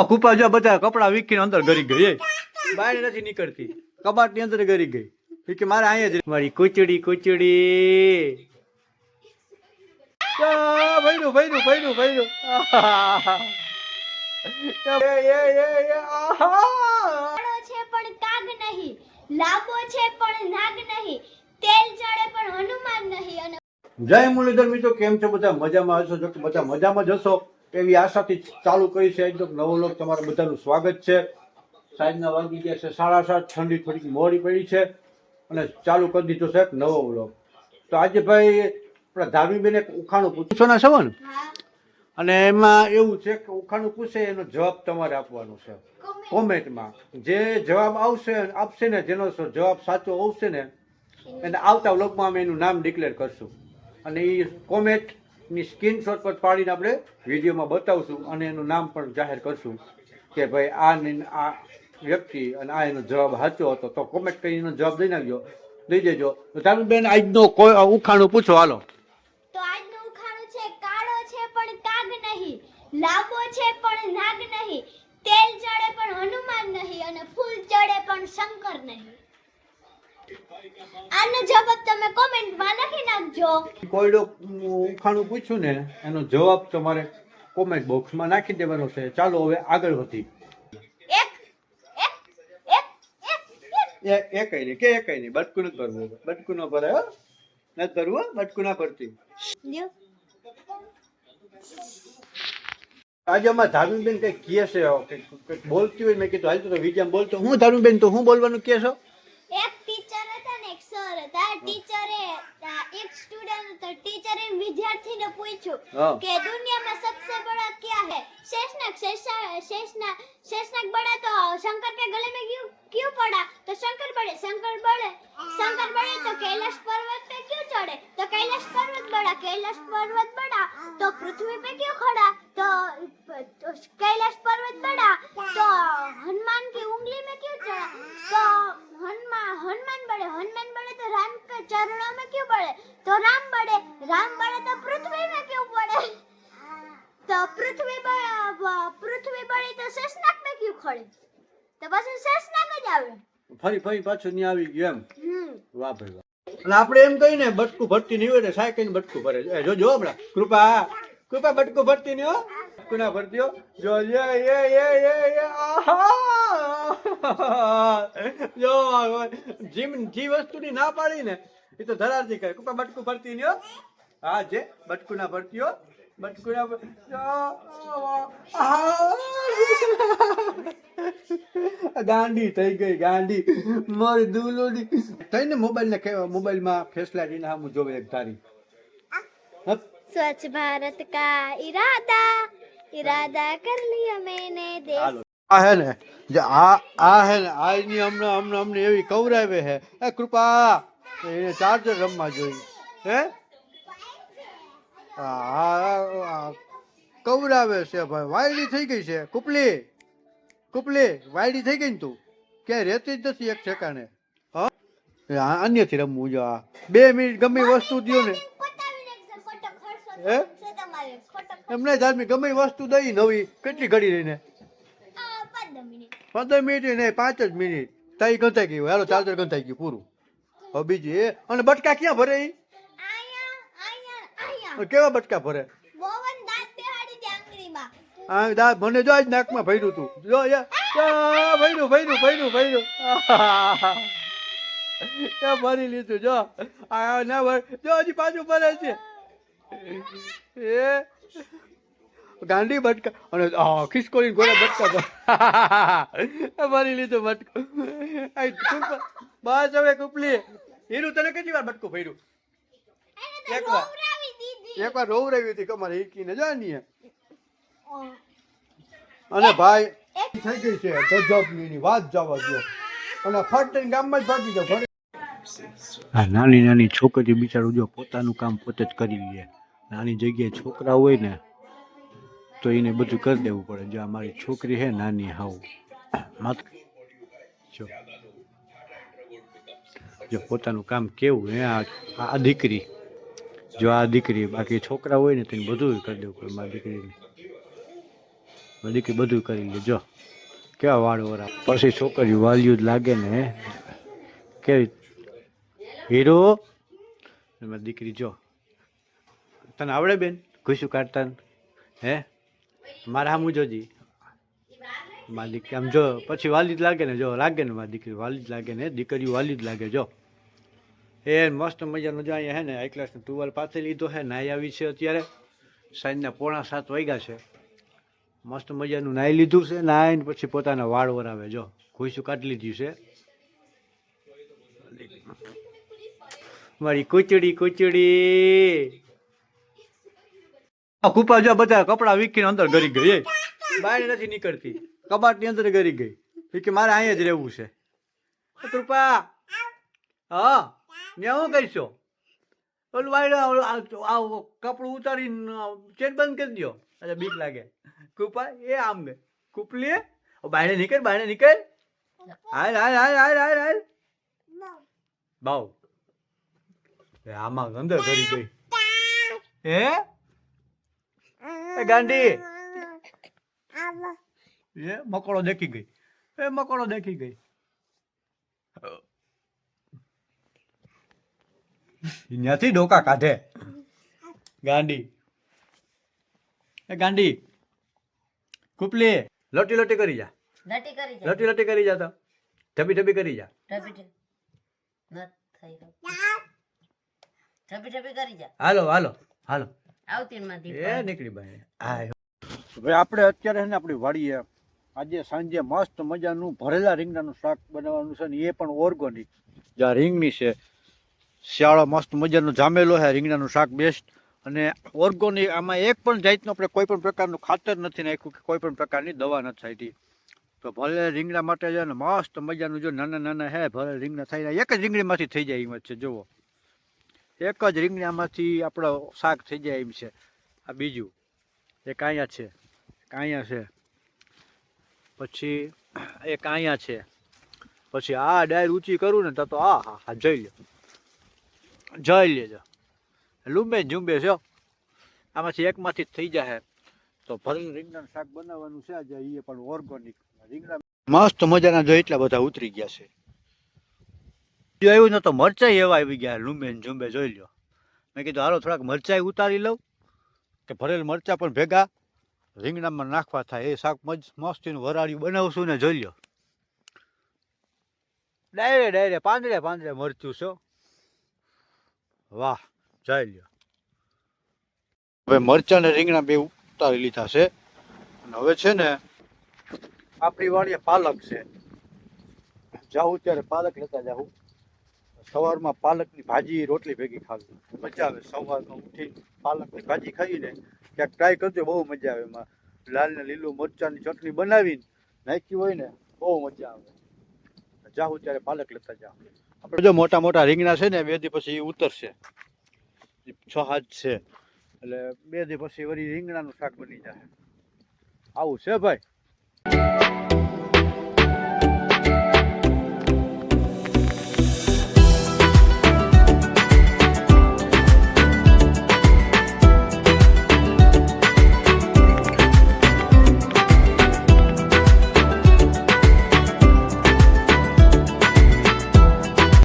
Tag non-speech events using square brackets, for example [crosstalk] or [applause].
આ કુપા જો બધા કપડા વીકીને અંદર ગરી ગઈ બહાર નથી નીકળતી. કબાટની અંદર ગરી ગઈ. કે મારે અહીંયા જ મારી કુચડી કુચડી. ભૈરું ભૈરું ભૈરું ભઈરું ભઈરું આહા. એ, એ, એ, એ, આહા. કાળો છે પણ કાગ નહીં. લાંબો છે પણ નાગ નહીં. તેલ ચડે પણ હનુમાન નહીં. જય મુરલીધર મિત્રો કેમ છો? બધા મજામાં હશો? જો બધા મજામાં જ હશો. એવી આશાથી ચાલુ કરી છે એકદમ નવો લોક. તમારા બધાનું સ્વાગત છે. સાંજના વાગી ગયા છે સાડા સાત. ઠંડી થોડીક મોડી પડી છે અને ચાલુ કરી દીધો છે નવો વ્લોગ. તો આજે ભાઈ આપણા ધાર્મીબેન એક ઉખાણું પૂછો. ને હા. અને એમાં એવું છે કે ઉખાણું પૂછે એનો જવાબ તમારે આપવાનો છે. કોમેન્ટમાં જે જવાબ આવશે આપશે ને જેનો જવાબ સાચો આવશે ને એને આવતા વ્લોગમાં અમે એનું નામ ડિક્લેર કરશું. અને એ કોમેન્ટની સ્ક્રીનશોટ પર પાડીને આપણે વિડીયોમાં બતાવશું અને એનું નામ પણ જાહેર કરશું કે ભાઈ આ આ વ્યક્તિ અને આ એનો જવાબ સાચો હતો. તો કોમેન્ટ કરીને જવાબ દઈ નાખજો દઈ દેજો. તો તારું બેન આજનો કોઈ ઉખાણું પૂછો. હાલો. તો આજનું ઉખાણું છે, કાળો છે પણ કાગ નહીં, લાંબો છે પણ નાગ નહીં, તેલ ચડે પણ હનુમાન નહીં અને ફૂલ ચડે પણ શંકર નહીં. આનો જવાબ તમે કોમેન્ટમાં નાખજો કોઈડો ઉખાણું પૂછ્યું ને એનો જવાબ તમારે કોમેન્ટ બોક્સમાં નાખી દેવાનો છે. ચાલો હવે આગળ વધી એ કઈ નહીં કે એ કઈ નહીં બટકું નથી ભરવું બટકું ન ભરાય નથી ભરવું બટકું ના ભરતી. આજે અમારા ધાર્મિકબેન કઈ કહે છે કંઈક કંઈક બોલતી હોય મેં કીધું હાલ તો વિજ્ઞાન બોલતો. હું ધાર્મિકબેન તો હું બોલવાનું કહે છો એક ટીચર હતા ને એક સર હતા ટીચરે એક સ્ટુડન્ટ હતો ટીચરે વિદ્યાર્થીને પૂછ્યું હા. કે દુનિયા में सबसे बड़ा क्या है शेषनाग शेषा शेषनाग शेषनाग बड़ा तो शंकर के गले में क्यों क्यों पड़ा तो शंकर बड़े शंकर बड़े शंकर बड़े तो कैलाश पर्वत पे क्यों चढ़े तो कैलाश पर्वत बड़ा कैलाश पर्वत बड़ा तो पृथ्वी पे क्यों खड़ा પડે તો પાછું શેષનાગ જ આવે. ફરી ફરી પાછું ન્યા આવી ગયો એમ? વાહ ભાઈ વાહ. આપણે એમ કહીને બટકું ભરતી નહીં હોય ને સાયકલ બટકું ભરે છે. જો હમણાં. કૃપા કૃપા બટકું ભરતી નહીં હો. કુના ભરતીઓ જો યે એ યે એ યે જો જીમ જી વસ્તુની ના પાડીને એ તો ધરારતી કરે. કૃપા બટકું ભરતી નહીં હા. જે બટકું બટકુના ભરતીઓ બટકુડા [laughs] ગાંડી થઈ ગઈ ગાંડી મારી દુલુડી થઈને મોબાઈલ ને મોબાઈલમાં ફેસલાટીને હા હું જોવે એક તારી સ્વચ્છ ભારત કા ઈરાદા ઈરાદા કર લિયા મેને દેશ. આ હે ને આ આ હે ને આજની હમણાં હમણાં અમને એવી કવરાવે હે. એ કૃપા એને ચાર્જર રમવા જોઈએ. હે? આ કવરાવે છે ભાઈ. વાયડી થઈ ગઈ છે. કુપલી કુપલી વાયડી થઈ ગઈ ને તું? ક્યાંય રહેતી જ નથી એક ઠેકાણે. હા? અન્યથી રમવું જો આ. બે મિનિટ ગમે વસ્તુ દો ને. હે? એમને ધાર્મિક ગમે વસ્તુ દઈ નવી. કેટલી ઘડી રહીને? પંદર મિનિટ. નહીં પાંચ જ મિનિટ. તઈ ગંતાઈ ગયું હાલો ચાર્જર ગંધાઈ ગયું પૂરું. હવે બીજી એ. અને બટકા ક્યાં ભરે કેવા બટકા ભરે? દે મને જો આજ નાકમાં ભર્યું તું. જો ભર્યું ભર્યું ભર્યું ભર્યું. [laughs] ભરી લીધું જો. આ ના ભર. જો હજી પાછું ભરે છે. એ? ગાંડી બટકા. અને ખિસકોલી ગોળા બટકા ભર. [laughs] લીધું બટકો. બસ હવે કુપલી. હીરું તને કેટલી વાર બટકું ભર્યું? એક વાર. રોવરાવી દીધી એક વાર રોવરાવી હતી કમારે હીકીને જાણીએ અને ભાઈ થઈ ગઈ છે ગજબની વાત જવા દો અને ફટ ગામમાં જ ભાગી જાવ આ નાની નાની છોકરી બિચારું જો પોતાનું કામ પોતે જ કરી લે. નાની જગ્યાએ છોકરા હોય ને તો એને બધું કરી દેવું પડે. જો આ મારી છોકરી હે નાની હાવ. માત જો. જો પોતાનું કામ કેવું હે? આ આ દીકરી જો આ દીકરી, બાકી છોકરા હોય ને તેને બધું કરી દેવું પડે મારી દીકરીને. દીકરી બધું કરી લે, જો. કેવા વાળ વરા. પછી છોકરી વાલ્યું જ લાગે ને કેવી હીરો? મારી દીકરી, જો. તને આવડે બેન? ઘૂસું કાઢતા? હે? મારા સામું જોજી. મારી દીકરી, આમ જો, પછી વાલી જ લાગે ને, જો, લાગે ને મારી દીકરી, વાલી જ લાગે ને દીકરીઓ વાલી જ લાગે, જો. એ મસ્ત મજાનો જો અહીંયા હે ને હાઈ ક્લાસનો ટુવાલ પાથરી લીધો છે નાહી આવી છે અત્યારે. સાંજના પોણા સાત વાગ્યા છે. મસ્ત મજાનું નાહી લીધું છે, નાહીને પછી પોતાના વાળ વરાવે, જો. ખુશી કાઢી લીધું છે. મારી કુચડી કુચડી. કુપા જો બધા કપડા વીખીને અંદર ગરી ગઈ બહાર નથી નીકળતી. કબાટની અંદર ગરી ગઈ. કે મારે અહીંયા જ રહેવું છે. કૃપા. હા. ને કહીશો ઓલું વાયડા ઓલું આ- આ કપડું ઉતારીને ચેન બંધ કરી દો એટલે બીક લાગે. કૃપા, એ આમ ગઈ કૂપલી બાયણે નીકળ બાયણે નીકળ. હાલ હાલ હાલ હાલ હાલ હાલ. બાવ. આમાં અંદર કરી ગઈ. હે? ગાંડી એ મકોડો દેખી ગઈ. એ મકોડો દેખી ગઈ. ત્યાંથી ડોકા કાઢે. ગાંડી. એ ગાંડી. કુપલી લોટી લોટી કરી જા. લટી કરી જા. લોટી લોટી કરી જા તો. ઢબી ઢબી કરી જા. ઢબી ઢબી. નથ થઈ ઢબી ઢબી કરી જા. હાલો હાલો હાલો. આવતી માં એ નીકળી ભાઈ હાય ભાઈ આપણે અત્યારે ને આપણી વાડીએ આજે સાંજે મસ્ત મજાનું ભરેલા રીંગણાનું શાક બનાવવાનું છે ને એ પણ ઓર્ગોનિક જ્યાં રીંગણી છે શિયાળો મસ્ત મજાનો જામેલો છે, રીંગણાનું શાક બેસ્ટ અને ઓર્ગોનિક, આમાં એક પણ જાતનું આપણે કોઈ પણ પ્રકારનું ખાતર નથી નાખ્યું કે કોઈ પણ પ્રકારની દવા નથી છાંટી. તો ભલે રીંગણા માટે છે ને મસ્ત મજાનું જો નાના નાના હે ભલે રીંગણા થઈને એક જ રીંગણીમાંથી થઈ જાય એમ છે, જુઓ. એક જ રીંગણામાંથી આપણો શાક થઈ જાય એમ છે. આ બીજું, એક અહીંયા છે કાંયા છે. પછી એક અહીંયા છે. પછી આ ડાયર ઊંચી કરું ને તો આ હા હા જઈ લો જોઈ લેજો. લુંબે ઝુંબે છે. આમાંથી એકમાંથી જ થઈ જાય તો ભરેલ રીંગણાનું શાક બનાવવાનું છે આજે એ પણ ઓર્ગોનિક રીંગણા મસ્ત મજાના જો એટલા બધા ઉતરી ગયા છે. જો આવ્યું ન તો મરચાઈ એવા આવી ગયા લુંબે ઝુંબે, જોઈ લો મેં કીધું, હાલો, થોડાક મરચાઈ ઉતારી લઉં. કે ભરેલ મરચાં પણ ભેગા રીંગણામાં નાખવા થાય, એ શાક મજ, મસ્તીનું વરાળિયું બનાવશું ને, જોઈ લો ડાયરે ડાયરે, પાંદડે પાંદડે મરચું છો વાહ, જય લ્યો. હવે મરચાં ને રીંગણા બે ઉતારી લીધા છે. અને હવે છે ને, આપણી વાડીએ પાલક છે. જાઉં ત્યારે પાલક લેતા જાઉં. સવારમાં પાલકની ભાજી રોટલી ભેગી ખાવી. મજા આવે સવારમાં ઉઠી પાલકની ભાજી ખાઈને ક્યાંક ટ્રાય કરજો, બહુ મજા આવે એમાં. લાલ ને લીલું મરચાંની ચટણી બનાવીને નાખી હોય ને, બહુ મજા આવે. જાઉં ત્યારે પાલક લેતા જાઓ આપણે જો મોટા મોટા રીંગણા છે ને, બે દી પછી ઈ ઉતરશે. છ હાથ છે. એટલે બે દી પછી વળી રીંગણાનું શાક બની જાય આવું છે ભાઈ?